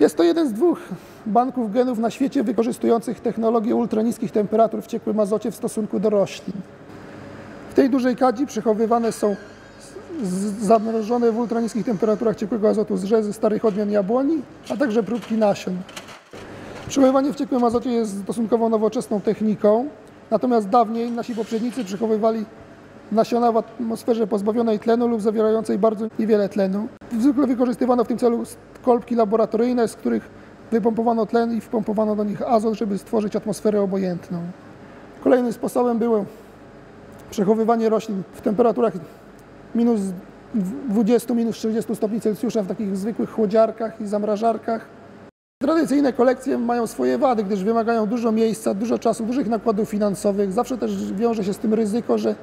Jest to jeden z dwóch banków genów na świecie wykorzystujących technologię ultraniskich temperatur w ciekłym azocie w stosunku do roślin. W tej dużej kadzi przechowywane są z- zamrożone w ultraniskich temperaturach ciekłego azotu zrzezy starych odmian jabłoni, a także próbki nasion. Przechowywanie w ciekłym azocie jest stosunkowo nowoczesną techniką, natomiast dawniej nasi poprzednicy przechowywali nasiona w atmosferze pozbawionej tlenu lub zawierającej bardzo niewiele tlenu. Zwykle wykorzystywano w tym celu kolbki laboratoryjne, z których wypompowano tlen i wpompowano do nich azot, żeby stworzyć atmosferę obojętną. Kolejnym sposobem było przechowywanie roślin w temperaturach minus 20, minus 40 stopni Celsjusza w takich zwykłych chłodziarkach i zamrażarkach. Tradycyjne kolekcje mają swoje wady, gdyż wymagają dużo miejsca, dużo czasu, dużych nakładów finansowych. Zawsze też wiąże się z tym ryzyko, że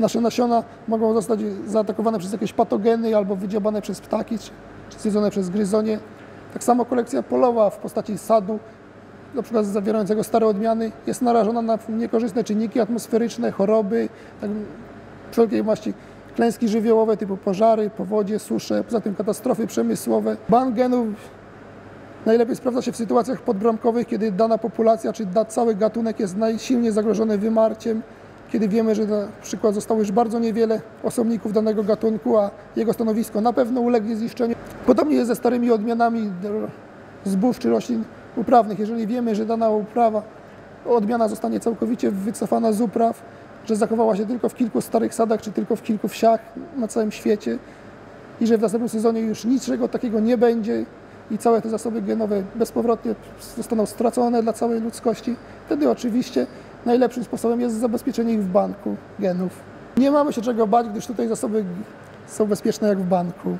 nasze nasiona mogą zostać zaatakowane przez jakieś patogeny albo wydziabane przez ptaki, czy, czy zjedzone przez gryzonie. Tak samo kolekcja polowa w postaci sadu, na przykład zawierającego stare odmiany, jest narażona na niekorzystne czynniki atmosferyczne, choroby, tak, wszelkiej maści klęski żywiołowe typu pożary, powodzie, susze, poza tym katastrofy przemysłowe. Ban genów najlepiej sprawdza się w sytuacjach podbramkowych, kiedy dana populacja czy da, cały gatunek jest najsilniej zagrożony wymarciem, kiedy wiemy, że na przykład zostało już bardzo niewiele osobników danego gatunku, a jego stanowisko na pewno ulegnie zniszczeniu. Podobnie jest ze starymi odmianami zbóż czy roślin uprawnych. Jeżeli wiemy, że dana uprawa, odmiana zostanie całkowicie wycofana z upraw, że zachowała się tylko w kilku starych sadach czy tylko w kilku wsiach na całym świecie i że w następnym sezonie już niczego takiego nie będzie i całe te zasoby genowe bezpowrotnie zostaną stracone dla całej ludzkości, wtedy oczywiście najlepszym sposobem jest zabezpieczenie ich w banku genów. Nie mamy się czego bać, gdyż tutaj zasoby są bezpieczne jak w banku.